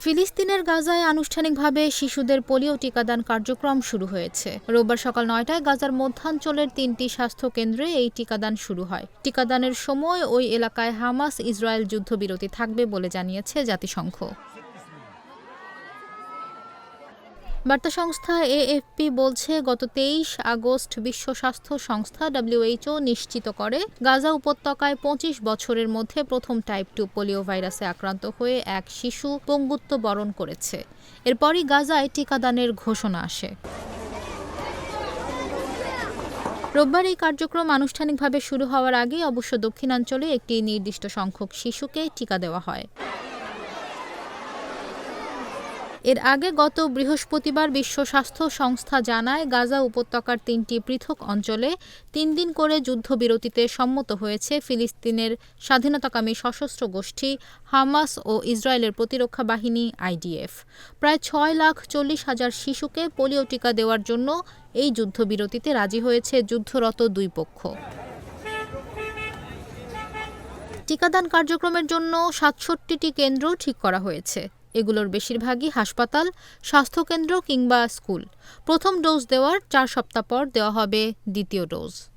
ফিলিস্তিনের গাজায় আনুষ্ঠানিকভাবে শিশুদের পোলিও টিকাদান কার্যক্রম শুরু হয়েছে। রোববার সকাল নয়টায় গাজার মধ্যাঞ্চলের তিনটি স্বাস্থ্য কেন্দ্রে এই টিকাদান শুরু হয়। টিকাদানের সময় ওই এলাকায় হামাস ইসরায়েল যুদ্ধবিরতি থাকবে বলে জানিয়েছে জাতিসংঘ। বার্তা সংস্থা এএফপি বলছে, গত তেইশ আগস্ট বিশ্ব স্বাস্থ্য সংস্থা ডব্লিউএইচও নিশ্চিত করে, গাজা উপত্যকায় পঁচিশ বছরের মধ্যে প্রথম টাইপ টু পোলিও ভাইরাসে আক্রান্ত হয়ে এক শিশু পঙ্গুত্ব বরণ করেছে। এরপরই গাজায় টিকাদানের ঘোষণা আসে। রোববার এই কার্যক্রম আনুষ্ঠানিকভাবে শুরু হওয়ার আগে অবশ্য দক্ষিণাঞ্চলে একটি নির্দিষ্ট সংখ্যক শিশুকে টিকা দেওয়া হয়। এর আগে গত বৃহস্পতিবার বিশ্ব স্বাস্থ্য সংস্থা জানায়, গাজা উপত্যকার তিনটি পৃথক অঞ্চলে তিন দিন করে যুদ্ধবিরতিতে সম্মত হয়েছে ফিলিস্তিনের স্বাধীনতাকামী সশস্ত্র গোষ্ঠী হামাস ও ইসরায়েলের প্রতিরক্ষা বাহিনী আইডিএফ। প্রায় ছয় লাখ চল্লিশ হাজার শিশুকে পোলিও টিকা দেওয়ার জন্য এই যুদ্ধবিরতিতে রাজি হয়েছে যুদ্ধরত দুই পক্ষ। টিকাদান কার্যক্রমের জন্য সাতষট্টিটি কেন্দ্র ঠিক করা হয়েছে। এগুলোর বেশিরভাগই হাসপাতাল, স্বাস্থ্যকেন্দ্র কিংবা স্কুল। প্রথম ডোজ দেওয়ার চার সপ্তাহ পর দেওয়া হবে দ্বিতীয় ডোজ।